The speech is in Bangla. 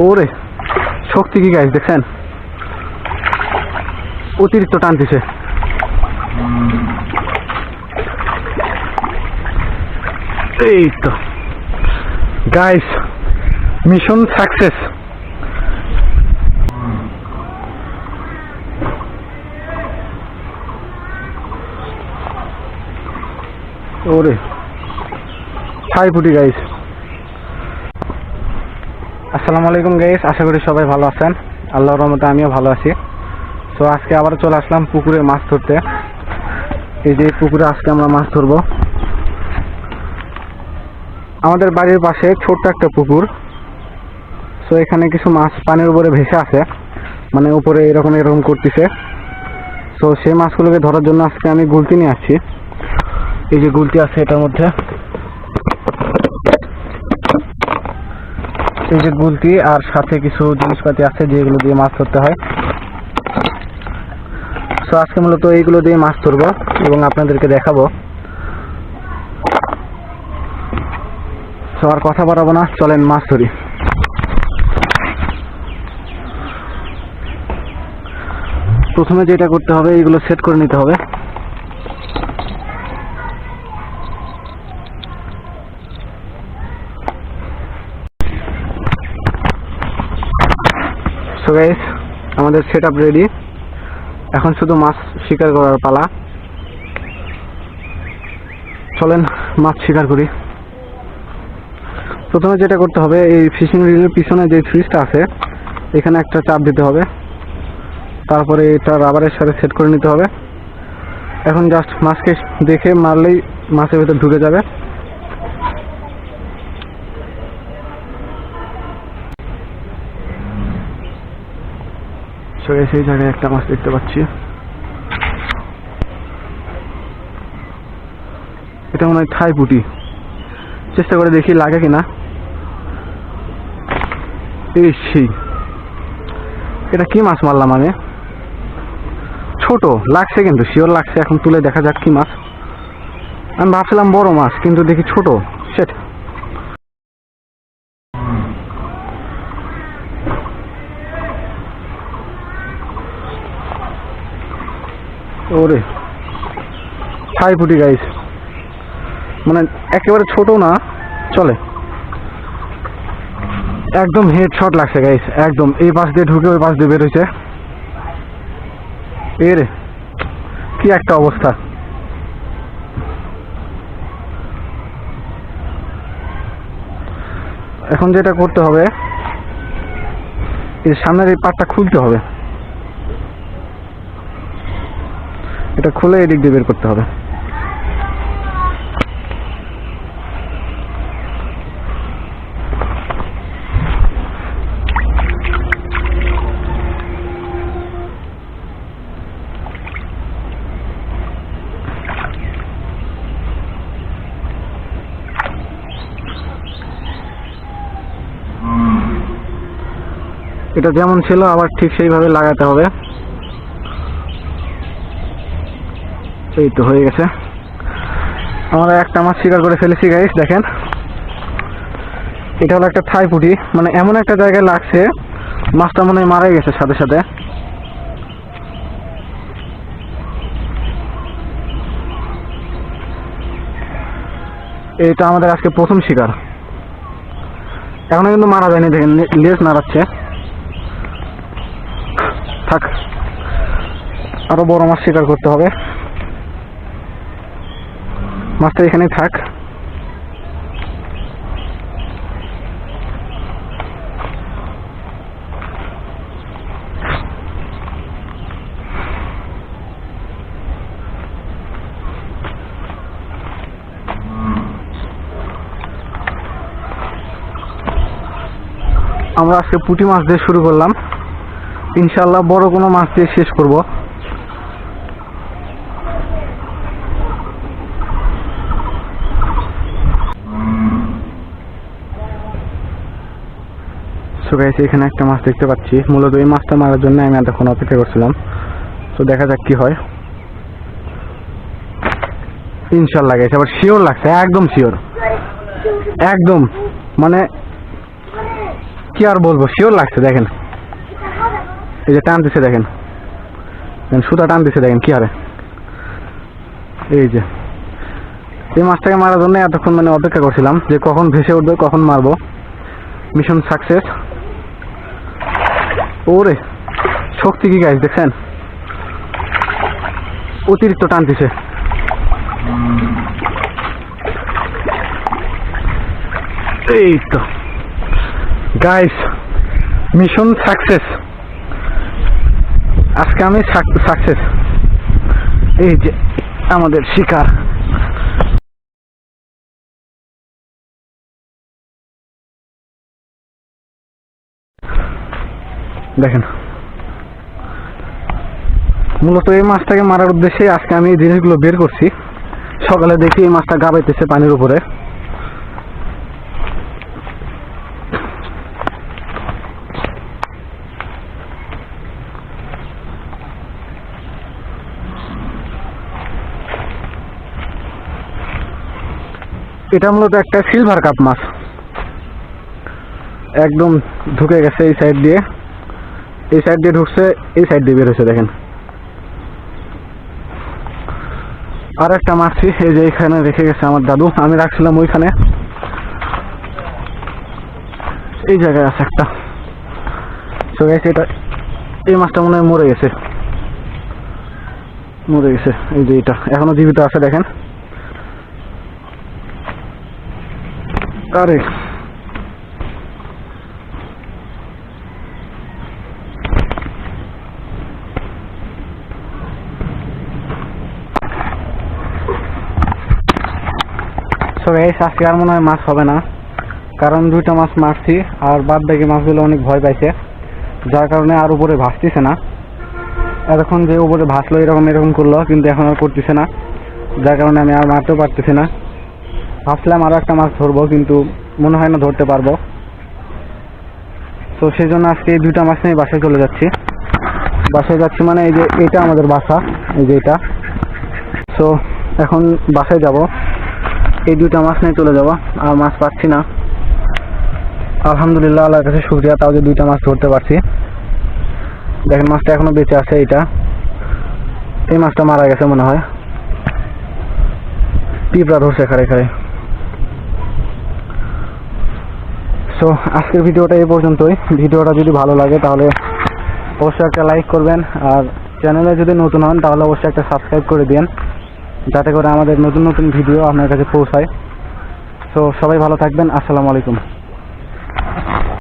ওরে, শক্তি কি গাইস দেখছেন অতিরিক্ত টান দিছে এই তো। গাইস মিশন সাকসেস ওরে ছাই ফুটি গাইস আসসালামু আলাইকুম গাইস আশা করি সবাই ভালো আছেন। আল্লাহর রহমতে আমিও ভালো আছি। তো আজকে আবার চলে আসলাম পুকুরে মাছ ধরতে। এই যে পুকুরে আজকে আমরা মাছ ধরবো। আমাদের বাড়ির পাশে ছোট্ট একটা পুকুর। তো এখানে কিছু মাছ পানির উপরে ভেসে আছে। মানে উপরে এরকম এরকম করতেছে। তো সেই মাছগুলোকে ধরার জন্য আজকে আমি গুলতি নিয়ে আসছি। এই যে গুলতি আছে এটার মধ্যে। এই যে গুলতি আর সাথে কিছু জিনিসপাতি আছে যেগুলো দিয়ে মাছ ধরতে হয়। তো আজকে মূলত এইগুলো দিয়ে মাছ ধরবো এবং আপনাদেরকে দেখাবো। তো আর কথা বাড়াবো না, চলেন মাছ ধরি। প্রথমে যেটা করতে হবে, এইগুলো সেট করে নিতে হবে। সো গাইস আমাদের সেট আপ রেডি এখন শুধু মাছ শিকার করার পালা। চলেন মাছ শিকার করি। প্রথমে যেটা করতে হবে, এই ফিশিং রিলের পিছনে যে সুইচটা আছে, এখানে একটা চাপ দিতে হবে। তারপরে এটা রাবারের সাথে সেট করে নিতে হবে। এখন জাস্ট মাছকে দেখে মারলেই মাছের ভেতর ঢুকে যাবে। সেই জায়গায় একটা মাছ দেখতে পাচ্ছি। এটা মনে হয় থাই পুটি। চেষ্টা করে দেখি লাগে কিনা। এই সেই এটা কি মাছ মারলাম আমি? ছোট, লাগছে কিন্তু, শিওর লাগছে। এখন তুলে দেখা যাক কি মাছ। আমি ভাবছিলাম বড় মাছ, কিন্তু দেখি ছোট সেট ওরে, ছাই ফুটি গাইস মানে একেবারে ছোট না, চলে। একদম হেড শট লাগছে গাইস একদম। এই পাশ দিয়ে ঢুকে ওই পাশ দিয়ে বেরোইছে এ রে, কি একটা অবস্থা। এখন যেটা করতে হবে, এই সামনের এই পাটটা খুলতে হবে। এটা খুলে এদিক দিয়ে বের করতে হবে। এটা যেমন ছিল, আবার ঠিক সেইভাবে লাগাতে হবে। এই তো হয়ে গেছে। আমরা একটা মাছ শিকার করে ফেলেছি গাইস দেখেন। এটা হলো একটা থাই পুটি। মানে এমন একটা জায়গায় লাগছে, মাছটা মনে হয় মারাই গেছে সাথে সাথে। এটা আমাদের আজকে প্রথম শিকার। এখনও কিন্তু মারা যায়নি, দেখেন লেজ নাড়াচ্ছে। থাক, আরও বড় মাছ শিকার করতে হবে। মাছটা এখানেই থাক। আমরা আজকে পুঁটি মাছ দিয়ে শুরু করলাম। ইনশাল্লাহ বড় কোনো মাছ দিয়ে শেষ করব। সো গাইস এখানে একটা মাছ দেখতে পাচ্ছি। মূলত এই মাছটা মারার জন্য আমি এতক্ষণ অপেক্ষা করছিলাম। তো দেখা যাক কি হয়। ইনশাল্লাহ গেছে আবার শিওর লাগছে একদম শিওর একদম। মানে কি আর বলব শিওর লাগছে দেখেন। এই যে টান দেখেন। দেখেন, সুতা টানতেছে দেখেন কি হারে। এই যে। এই মাছটাকে মারার জন্য এতক্ষণ মানে অপেক্ষা করছিলাম যে কখন ভেসে উঠবে কখন মারবো। মিশন সাকসেস ওরে, শক্তি কি গাইস দেখছেন? অতিরিক্ত টানতেছে এই তো। গাইস মিশন সাকসেস আজকে আমি সাকসেস এই যে আমাদের শিকার। দেখেন। মূলত এই মাছটাকে মারার উদ্দেশ্যে আজকে আমি এই জিনিসগুলো বের করছি। সকালে দেখি এই মাছটা গাবাইতেছে পানির উপরে। এটা মূলত একটা সিলভার কাপ মাছ। একদম ঢুকে গেছে এই সাইড দিয়ে। এই সাইড দিয়ে ঢুকছে, এই সাইড দিয়ে বের হয়েছে, দেখেন। আর একটা মাছছি এই যে এখানে রেখে গেছে আমার দাদু, আমি রাখছিলাম ওইখানে। এই জায়গায় আছে একটা। তো গেছে এটা, এই মাছটা মনে হয় মরে গেছে। মরে গেছে, এই যে এটা, এখনও জীবিত আছে, দেখেন। আরে! সো গাইস আজকে আর মনে হয় মাছ হবে না। কারণ দুইটা মাছ মারছি আর বাদ বাকি মাছগুলো অনেক ভয় পাইছে। যার কারণে আর উপরে ভাসতেছে না। এতক্ষণ যে উপরে ভাসলো এরকম এরকম করল, কিন্তু এখন আর করতেছে না। যার কারণে আমি আর মারতেও পারতেছি না। ভাবছিলাম আরও একটা মাছ ধরবো, কিন্তু মনে হয় না ধরতে পারব। তো সেই জন্য আজকে এই দুইটা মাছ নিয়ে বাসায় চলে যাচ্ছি। বাসায় যাচ্ছি মানে এই যে এটা আমাদের বাসা, এই যে এটা। তো এখন বাসায় যাব। এই দুইটা মাছ নিয়ে চলে যাব, আর মাছ পাচ্ছি না। আলহামদুলিল্লাহ, আল্লাহর কাছে শুক্রিয়া, তাও যে দুইটা মাছ ধরতে পারছি। দেখেন, মাছটা এখনও বেঁচে আছে এইটা। এই মাছটা মারা গেছে মনে হয়। পিঁপড়া ধরছে খারে খারে সো আজকের ভিডিওটা এই পর্যন্তই। ভিডিওটা যদি ভালো লাগে, তাহলে অবশ্যই একটা লাইক করবেন। আর চ্যানেলে যদি নতুন হন, তাহলে অবশ্যই একটা সাবস্ক্রাইব করে দিন যাতে করে আমাদের নতুন নতুন ভিডিও আপনার কাছে পৌঁছায়। তো সবাই ভালো থাকবেন। আসসালামু আলাইকুম।